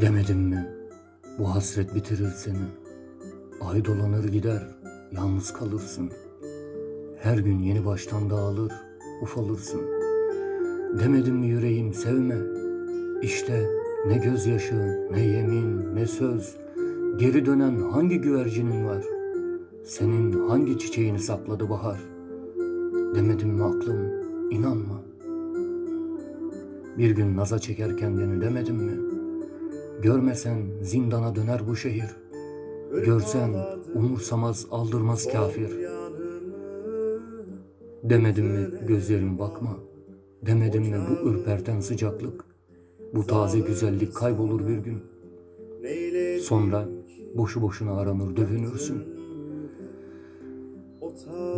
Demedim mi? Bu hasret bitirir seni. Ay dolanır gider, yalnız kalırsın. Her gün yeni baştan dağılır, ufalırsın. Demedim mi yüreğim sevme? İşte ne gözyaşı, ne yemin, ne söz. Geri dönen hangi güvercinin var? Senin hangi çiçeğini sakladı bahar? Demedim mi aklım, inanma. Bir gün naza çeker kendini demedim mi? Görmesen zindana döner bu şehir. Görsen umursamaz aldırmaz kafir. Demedim mi gözlerim bakma? Demedim mi bu ürperten sıcaklık? Bu taze güzellik kaybolur bir gün. Sonra boşu boşuna aranır dövünürsün.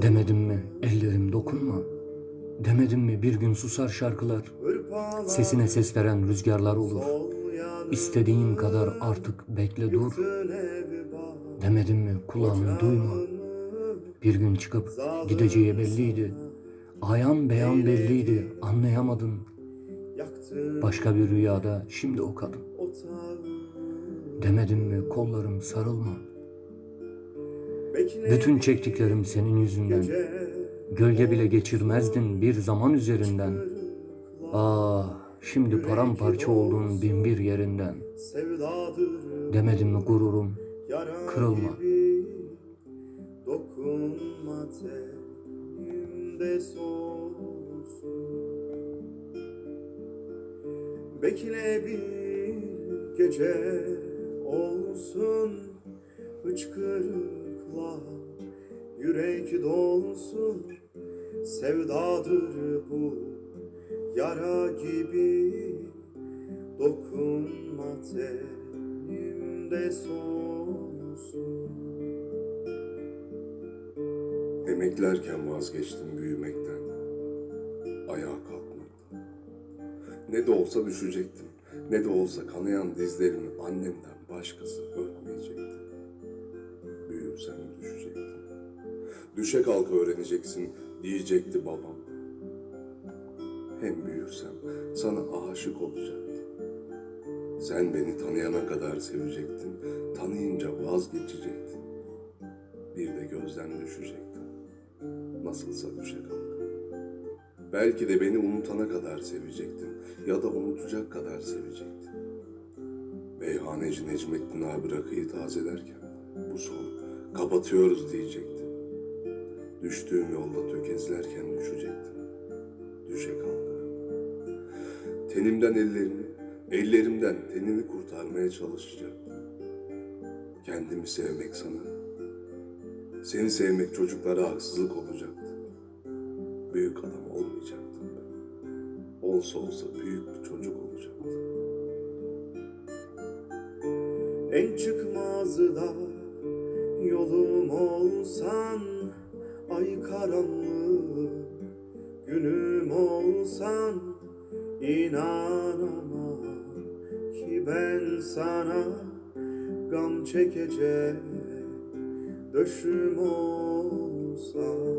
Demedim mi ellerim dokunma? Demedim mi bir gün susar şarkılar? Sesine ses veren rüzgarlar olur. İstediğin kadar artık bekle dur. Demedim mi kulağın duyma? Bir gün çıkıp gideceği belliydi. Ayan beyan belliydi anlayamadın. Başka bir rüyada şimdi o kadın. Demedim mi kollarım sarılma? Bütün çektiklerim senin yüzünden. Gölge bile geçirmezdin bir zaman üzerinden. Ah şimdi paramparça oldun bin bir yerinden. Demedim mi gururum kırılma. Dokunma tenimde soğusun Bekle bir gece olsun Hıçkırıkla yürek dolsun Sevdadır bu yara gibi Dokunma tenimde soğusun Emeklerken vazgeçtim büyümekten, ayağa kalkmaktan. Ne de olsa düşecektim, ne de olsa kanayan dizlerimi annemden başkası öpmeyecekti. Büyürsem düşecektim. Düşe kalka öğreneceksin diyecekti babam. Hem büyürsem sana aşık olacaktım. Sen beni tanıyana kadar sevecektin, tanıyınca vazgeçecektin. Bir de gözden düşecektin. Nasılsa düşe kalk. Belki de beni unutana kadar sevecektin ya da unutacak kadar sevecektin. Meyhaneci Necmettin abi rakıyı tazelerken bu son kapatıyoruz diyecektin. Düştüğüm yolda tökezlerken düşecektim. Düşe kalka. Tenimden ellerini, ellerimden tenini kurtarmaya çalışacaktım. Kendimi sevmek sana, seni sevmek çocuklara haksızlık olacaktı. Büyük adam olmayacaktım ben. Olsa olsa büyük bir çocuk olacaktı. En çıkmazda yolum olsan Ay karanlığı günüm olsan inanamam ki ben sana Gam çekecek döşüm olsam